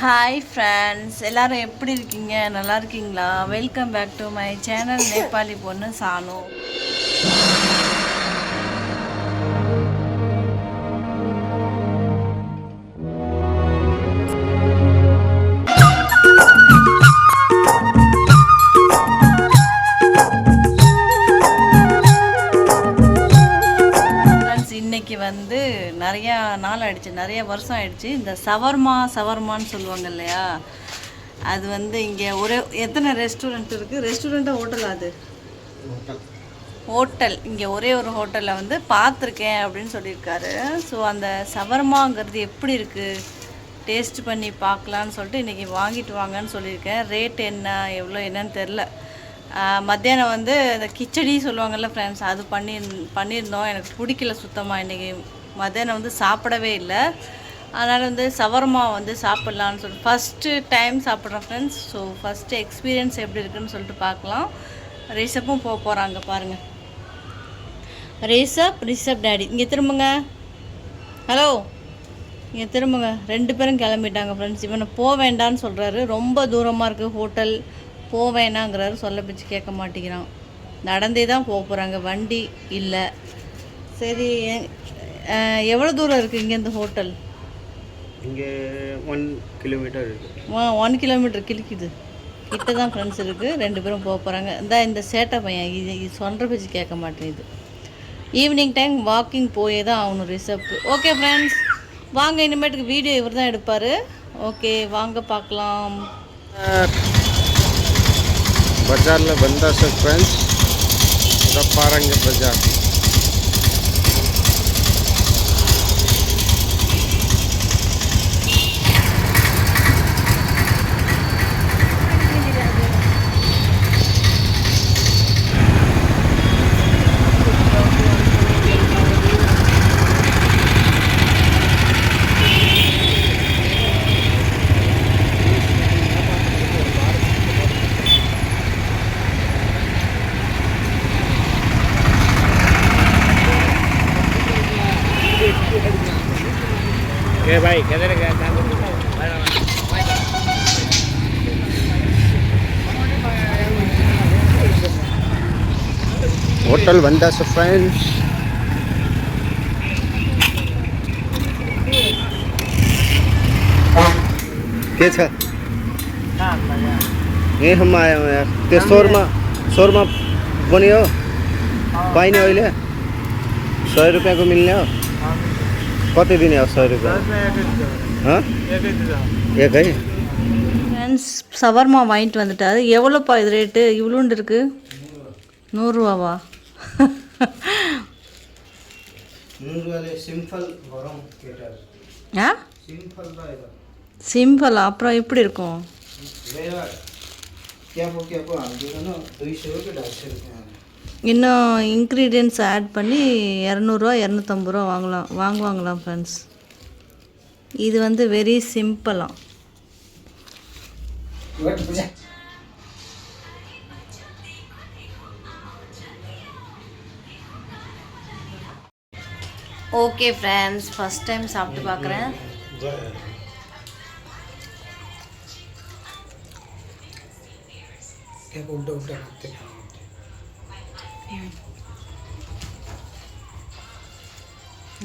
Hi friends எல்லோரும் எப்படி இருக்கீங்க? நல்லா இருக்கீங்களா? Welcome back to my channel Nepali பொண்ணு சானு ஆயிடுச்சு. நிறைய வருஷம் ஆயிடுச்சு. இந்த சவர்மா சவர்மான்னு சொல்லுவாங்க இல்லையா? அது வந்து இங்கே ஒரே எத்தனை ரெஸ்டாரண்ட் இருக்குது ரெஸ்டாரண்ட்டாக ஹோட்டல் அது? ஹோட்டல் இங்கே ஒரே ஒரு ஹோட்டலில் வந்து பார்த்துருக்கேன் அப்படின்னு சொல்லியிருக்காரு. ஸோ அந்த சவர்மாங்கிறது எப்படி இருக்குது டேஸ்ட் பண்ணி பார்க்கலான்னு சொல்லிட்டு இன்றைக்கி வாங்கிட்டு வாங்கன்னு சொல்லியிருக்கேன். ரேட் என்ன? எவ்வளோ என்னன்னு தெரில மத்தியானம் வந்து இந்த கிச்சடி சொல்லுவாங்கல்ல ஃப்ரெண்ட்ஸ் அது பண்ணி பண்ணியிருந்தோம். எனக்கு பிடிக்கல சுத்தமாக இன்றைக்கி மதியானம் வந்து சாப்பிடவே இல்லை. அதனால் வந்து சவர்மா வந்து சாப்பிட்லான்னு சொல்லிட்டு ஃபஸ்ட்டு டைம் சாப்பிட்றேன் ஃப்ரெண்ட்ஸ் ஸோ ஃபஸ்ட்டு எக்ஸ்பீரியன்ஸ் எப்படி இருக்குன்னு சொல்லிட்டு பார்க்கலாம். ரிஷப்பும் போக போகிறாங்க பாருங்கள் ரிஷப் ரிஷப் டேடி இங்கே திரும்புங்க. ஹலோ இங்கே திரும்புங்க. ரெண்டு பேரும் கிளம்பிட்டாங்க ஃப்ரெண்ட்ஸ் இவனை போக வேண்டான்னு சொல்கிறாரு ரொம்ப தூரமாக இருக்குது ஹோட்டல் போக வேணாங்கிறாரு. சொல்ல பிச்சு கேட்க மாட்டேங்கிறான். நடந்தே தான் போக போகிறாங்க வண்டி இல்லை. சரி எவ்வளோ தூரம் இருக்குது இங்கேருந்து ஹோட்டல்? இங்கே ஒன் கிலோமீட்டர் இருக்குது ஒன் கிலோமீட்டர் கிழிக்குது. கிட்ட தான் ஃப்ரெண்ட்ஸ் இருக்குது ரெண்டு பேரும் போக போகிறாங்க இந்த இந்த சேட்டை பையன் இது இது சொல்கிற பேச்சு கேட்க மாட்டேங்குது. ஈவினிங் டைம் வாக்கிங் போயே தான் ஆகணும் ரிசப்க்கு ஓகே ஃப்ரெண்ட்ஸ் வாங்க இனிமேட்டுக்கு வீடியோ இவர் தான் எடுப்பார். ஓகே வாங்க பார்க்கலாம். பஜாரில் வந்தா சார் ஃப்ரெண்ட்ஸ் இதை பாருங்க பஜார். होटल भन्दा छ सफाइन्स के छ यहीँसम्म आयो यहाँ त्यो स्वरमा स्वरमा बन्यो हो पाइने अहिले सय रुपियाँको मिल्ने हो কতদিনে আসতে হ্যাঁ একাই சவர்மா வாங்கிட்டு வந்துட்டார். எவ்வளோப்பா இது ரேட்டு இவ்வளோண்டு இருக்குது நூறுரூவாவா? ஆ? சிம்பிள் அப்புறம் எப்படி இருக்கும்? கேப்போ கேப்போ அது இன்னும் இன்க்ரீடியன்ஸ் ஆட் பண்ணி இரநூறுவா இரநூத்தம்பது ரூபா வாங்கலாம் வாங்குவாங்களாம் ஃப்ரெண்ட்ஸ் இது வந்து வெரி சிம்பிளாம் ஓகே ஃப்ரெண்ட்ஸ் ஃபஸ்ட் டைம் சாப்பிட்டு பார்க்குறேன் உள்ள உள்ள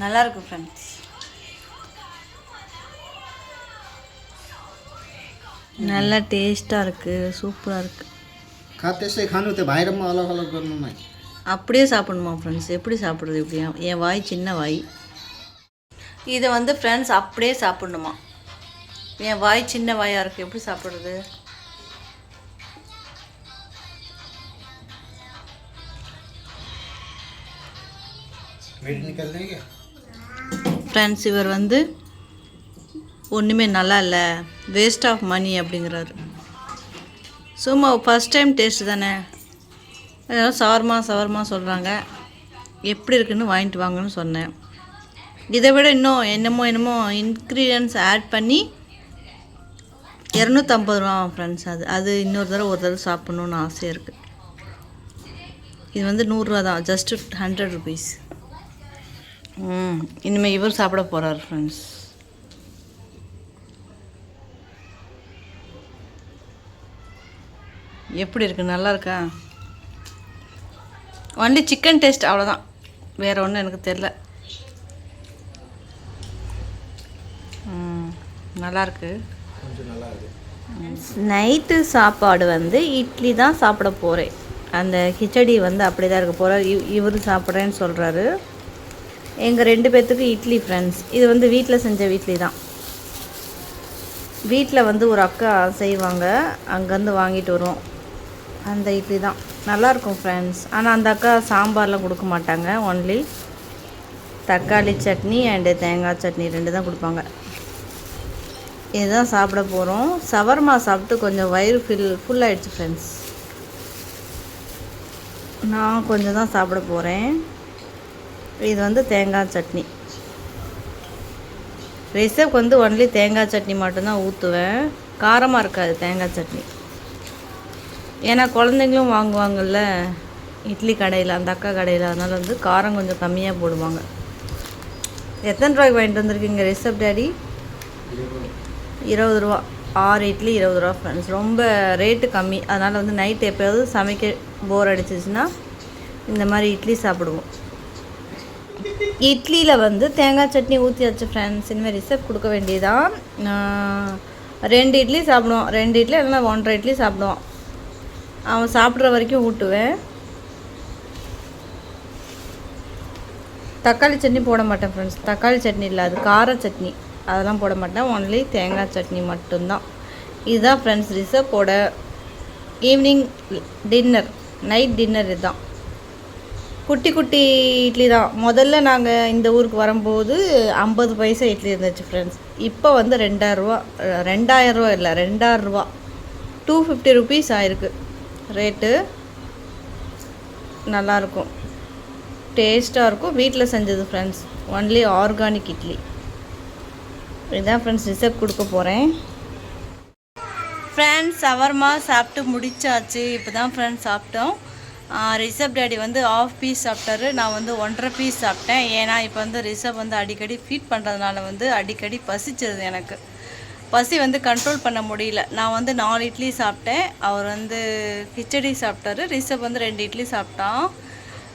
நல்லாயிருக்கும் ஃப்ரெண்ட்ஸ் நல்லா டேஸ்ட்டாக இருக்குது சூப்பராக இருக்குது காத்தேஸ்டே காணும் தே பாயிரமாக அலோக அலோக பண்ணணும் அப்படியே சாப்பிடணுமா ஃப்ரெண்ட்ஸ் எப்படி சாப்பிடுறது இப்படியா என் வாய் சின்ன வாய். இதை வந்து ஃப்ரெண்ட்ஸ் அப்படியே சாப்பிடணுமா? என் வாய் சின்ன வாயாக இருக்குது எப்படி சாப்பிட்றது? ஃப்ரெண்ட்ஸ் இவர் வந்து ஒன்றுமே நல்லா இல்லை. வேஸ்ட் ஆஃப் மணி அப்படிங்கிறாரு. சும்மா ஃபஸ்ட் டைம் டேஸ்ட் தானே? அதனால் சவர்மா சவர்மா சொல்கிறாங்க எப்படி இருக்குன்னு வாங்கிட்டு வாங்கன்னு சொன்னேன். இதை விட இன்னும் என்னமோ என்னமோ இன்க்ரீடியன்ஸ் ஆட் பண்ணி இரநூத்தம்பது ரூபா ஃப்ரெண்ட்ஸ் அது அது இன்னொரு தடவை ஒரு தடவை சாப்பிட்ணுன்னு ஆசையாக இருக்குது இது வந்து நூறுரூவா தான். ஜஸ்ட்டு ஹண்ட்ரட் ருபீஸ் ம் இனிமேல் இவர் சாப்பிட போகிறார் ஃப்ரெண்ட்ஸ் எப்படி இருக்கு? நல்லா இருக்கா? ஒன்லி சிக்கன் டேஸ்ட் அவ்வளோதான் வேற ஒன்றும் எனக்கு தெரில நல்லாயிருக்கு நைட்டு சாப்பாடு வந்து இட்லி தான் சாப்பிட போகிறேன் அந்த கிச்சடி வந்து அப்படி தான் இருக்க போகிறார் இவர் சாப்பிட்றேன்னு சொல்கிறாரு எங்கள் ரெண்டு பேர்த்துக்கு இட்லி ஃப்ரெண்ட்ஸ் இது வந்து வீட்டில் செஞ்ச இட்லி தான். வீட்டில் வந்து ஒரு அக்கா செய்வாங்க. அங்கேருந்து வாங்கிட்டு வருவோம். அந்த இட்லி தான். நல்லாயிருக்கும் ஃப்ரெண்ட்ஸ் ஆனால் அந்த அக்கா சாம்பார்லாம் கொடுக்க மாட்டாங்க. ஒன்லி தக்காளி சட்னி அண்டு தேங்காய் சட்னி ரெண்டு தான் கொடுப்பாங்க. இதுதான் சாப்பிட போகிறோம் சவர்மா சாப்பிட்டு கொஞ்சம் வயிறு ஃபில் ஃபுல் ஆகிடுச்சு ஃப்ரெண்ட்ஸ் நான் கொஞ்சம் தான் சாப்பிட போகிறேன் இது வந்து தேங்காய் சட்னி. ரிசப்க்கு வந்து ஒன்லி தேங்காய் சட்னி மட்டும்தான் ஊற்றுவேன் காரமாக இருக்காது தேங்காய் சட்னி. ஏன்னா குழந்தைங்களும் வாங்குவாங்கல்ல இட்லி கடையில் அந்த அக்கா கடையில் அதனால் வந்து காரம் கொஞ்சம் கம்மியாக போடுவாங்க. எத்தனை ரூபாய்க்கு வாங்கிட்டு வந்திருக்கீங்க ரிசப் டேடி? இருபது ரூபா. ஆறு இட்லி இருபது ரூபா ஃப்ரெண்ட்ஸ் ரொம்ப ரேட்டு கம்மி. அதனால் வந்து நைட் எப்போயாவது சமைக்க போர் அடிச்சிச்சுன்னா இந்த மாதிரி இட்லி சாப்பிடுவோம். இட்லியில் வந்து தேங்காய் சட்னி ஊற்றியாச்சு ஃப்ரெண்ட்ஸ் இனிமேல் ரிசப்ட் கொடுக்க வேண்டியதான் நான் ரெண்டு இட்லி சாப்பிடுவோம். ரெண்டு இட்லி இல்லைன்னா ஒன்றரை இட்லி சாப்பிடுவான் அவன் சாப்பிட்ற வரைக்கும் ஊட்டுவேன். தக்காளி சட்னி போட மாட்டேன் ஃப்ரெண்ட்ஸ் தக்காளி சட்னி இல்லை அது கார சட்னி. அதெல்லாம் போட மாட்டேன். ஒன்லி தேங்காய் சட்னி மட்டும்தான். இதுதான் ஃப்ரெண்ட்ஸ் ரிசப்போட ஈவினிங் டின்னர் நைட் டின்னர் இதுதான். குட்டி குட்டி இட்லி தான். முதல்ல நாங்கள் இந்த ஊருக்கு வரும்போது ஐம்பது பைசா இட்லி இருந்துச்சு ஃப்ரெண்ட்ஸ் இப்போ வந்து ரெண்டாயிரரூவா ரெண்டாயிரரூவா இல்லை ரெண்டாயிரரூவா டூ ஃபிஃப்டி ருபீஸ் ஆயிருக்கு. ரேட்டு நல்லாயிருக்கும் டேஸ்ட்டாக இருக்கும். வீட்டில் செஞ்சது ஃப்ரெண்ட்ஸ் ஒன்லி ஆர்கானிக் இட்லி. இதுதான் ஃப்ரெண்ட்ஸ் ரிசப்ட் கொடுக்க போகிறேன் ஃப்ரெண்ட்ஸ் சவர்மா சாப்பிட்டு முடிச்சாச்சு. இப்போ தான் ஃப்ரெண்ட்ஸ் சாப்பிட்டோம். ரிஷப் டேடி வந்து ஆஃப் பீஸ் சாப்பிட்டாரு. நான் வந்து ஒன்றரை பீஸ் சாப்பிட்டேன். ஏன்னா இப்போ வந்து ரிஷப் வந்து அடிக்கடி ஃபீட் பண்ணுறதுனால வந்து அடிக்கடி பசிச்சிருது எனக்கு. பசி வந்து கண்ட்ரோல் பண்ண முடியல. நான் வந்து நாலு இட்லி சாப்பிட்டேன். அவர் வந்து கிச்சடி சாப்பிட்டாரு. ரிஷப் வந்து ரெண்டு இட்லி சாப்பிட்டான்.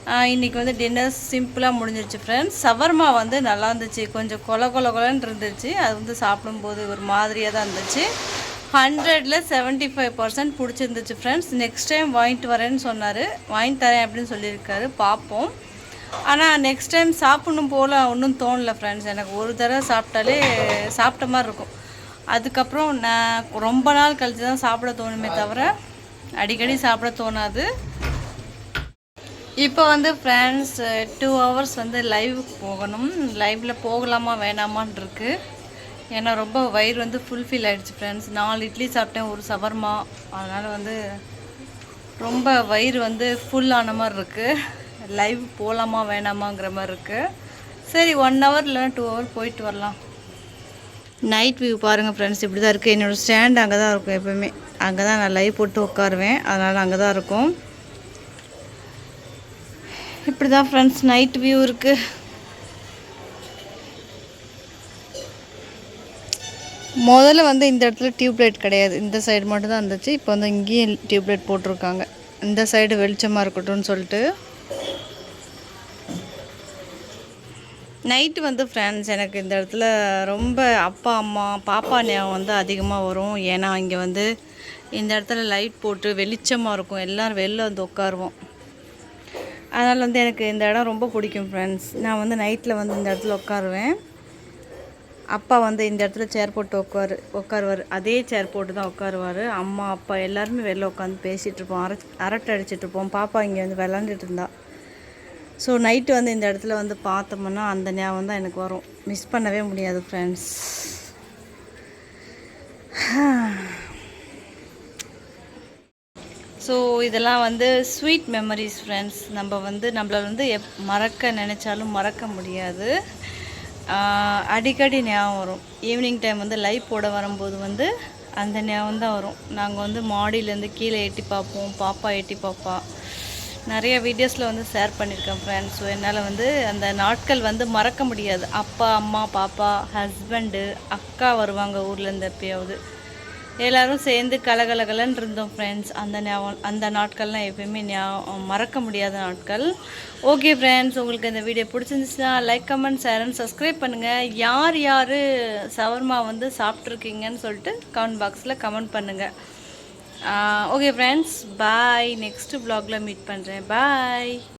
இன்றைக்கி இன்னைக்கு வந்து டின்னர் சிம்பிளாக முடிஞ்சிருச்சு ஃப்ரெண்ட்ஸ் சவர்மா வந்து நல்லா இருந்துச்சு. கொஞ்சம் கொல கொல கொலன்னு இருந்துச்சு. அது வந்து சாப்பிடும்போது ஒரு மாதிரியாக தான் இருந்துச்சு. ஹண்ட்ரடில் செவன்ட்டி ஃபைவ் பர்சன்ட் பிடிச்சிருந்துச்சு ஃப்ரெண்ட்ஸ் நெக்ஸ்ட் டைம் வாங்கிட்டு வரேன்னு சொன்னார். வாங்கி தரேன் அப்படின்னு சொல்லியிருக்காரு. பார்ப்போம். ஆனால் நெக்ஸ்ட் டைம் சாப்பிடணும் போல் ஒன்றும் தோணல ஃப்ரெண்ட்ஸ் எனக்கு ஒரு தடவை சாப்பிட்டாலே சாப்பிட்ட மாதிரி இருக்கும். அதுக்கப்புறம் நான் ரொம்ப நாள் கழித்து தான் சாப்பிட தோணுமே தவிர அடிக்கடி சாப்பிட தோணாது. இப்போ வந்து ஃப்ரெண்ட்ஸ் டூ ஹவர்ஸ் வந்து லைவ் போகணும். லைவில் போகலாமா வேணாமான் இருக்குது ஏன்னா ரொம்ப வயிறு வந்து ஃபுல்ஃபில் ஆயிடுச்சு ஃப்ரெண்ட்ஸ் நாலு இட்லி சாப்பிட்டேன் ஒரு சவர்மா. அதனால் வந்து ரொம்ப வயிறு வந்து ஃபுல் ஆன மாதிரி இருக்குது லைவ் போகலாமா வேணாமாங்கிற மாதிரி இருக்குது சரி ஒன் ஹவர் இல்லை டூ ஹவர் போயிட்டு வரலாம். நைட் வியூ பாருங்கள் ஃப்ரெண்ட்ஸ் இப்படி தான் இருக்குது என்னோடய ஸ்டாண்ட் அங்கே தான் இருக்கும் எப்போவுமே. அங்கே தான் நான் லைவ் போட்டு உட்காருவேன். அதனால் அங்கே தான் இருக்கும். இப்படி தான் ஃப்ரெண்ட்ஸ் நைட் வியூ இருக்குது முதல்ல வந்து இந்த இடத்துல டியூப் லைட் கிடையாது. இந்த சைடு மட்டும்தான் இருந்துச்சு. இப்போ வந்து இங்கேயும் டியூப்லைட் போட்டிருக்காங்க. இந்த சைடு வெளிச்சமாக இருக்கட்டும்னு சொல்லிட்டு. நைட்டு வந்து ஃப்ரெண்ட்ஸ் எனக்கு இந்த இடத்துல ரொம்ப அப்பா அம்மா பாப்பா ஞாபகம் வந்து அதிகமாக வரும். ஏன்னா இங்கே வந்து இந்த இடத்துல லைட் போட்டு வெளிச்சமாக இருக்கும். எல்லோரும் வெளில வந்து உட்காருவோம். அதனால் வந்து எனக்கு இந்த இடம் ரொம்ப பிடிக்கும் ஃப்ரெண்ட்ஸ் நான் வந்து நைட்டில் வந்து இந்த இடத்துல உட்காருவேன். அப்பா வந்து இந்த இடத்துல சேர் போட்டு உட்காரு உட்காருவார். அதே சேர் போட்டு தான் உட்காருவார். அம்மா அப்பா எல்லாருமே வெளில உட்காந்து பேசிகிட்ருப்போம் இருப்போம். அரை அரட்டை அடிச்சிட்டு இருப்போம். பாப்பா இங்கே வந்து விளாண்டுட்டு இருந்தா. ஸோ நைட்டு வந்து இந்த இடத்துல வந்து பார்த்தோம்னா அந்த ஞாபகம் தான் எனக்கு வரும். மிஸ் பண்ணவே முடியாது ஃப்ரெண்ட்ஸ் ஸோ இதெல்லாம் வந்து ஸ்வீட் மெமரிஸ் ஃப்ரெண்ட்ஸ் நம்ம வந்து நம்மளை வந்து எப் மறக்க நினச்சாலும் மறக்க முடியாது. அடிக்கடி ஞாபகம் வரும். ஈவினிங் டைம் வந்து லைவ் போட வரும்போது வந்து அந்த ஞாபகம் தான் வரும். நாங்கள் வந்து மாடியிலேருந்து கீழே எட்டி பார்ப்போம். பாப்பா எட்டி பார்ப்பா நிறைய வீடியோஸில் வந்து ஷேர் பண்ணியிருக்கேன் ஃப்ரெண்ட்ஸ் ஸோ என்னால் வந்து அந்த நாட்கள் வந்து மறக்க முடியாது. அப்பா அம்மா பாப்பா ஹஸ்பண்டு அக்கா வருவாங்க ஊர்லேருந்து எப்பயாவது. எல்லாரும் சேர்ந்து கலகலகலன்னு இருந்தோம் ஃப்ரெண்ட்ஸ் அந்த ஞாபகம் அந்த நாட்கள்லாம் எப்பயுமே ஞாபகம் மறக்க முடியாத நாட்கள். ஓகே ஃப்ரெண்ட்ஸ் உங்களுக்கு இந்த வீடியோ பிடிச்சிருந்துச்சுன்னா like comment share and subscribe பண்ணுங்கள் யார் யார் சவர்மா வந்து சாப்பிட்ருக்கீங்கன்னு சொல்லிட்டு கமெண்ட் பாக்ஸில் கமெண்ட் பண்ணுங்கள் ஓகே ஃப்ரெண்ட்ஸ் பாய் நெக்ஸ்ட்டு ப்ளாகில் மீட் பண்ணுறேன் பாய்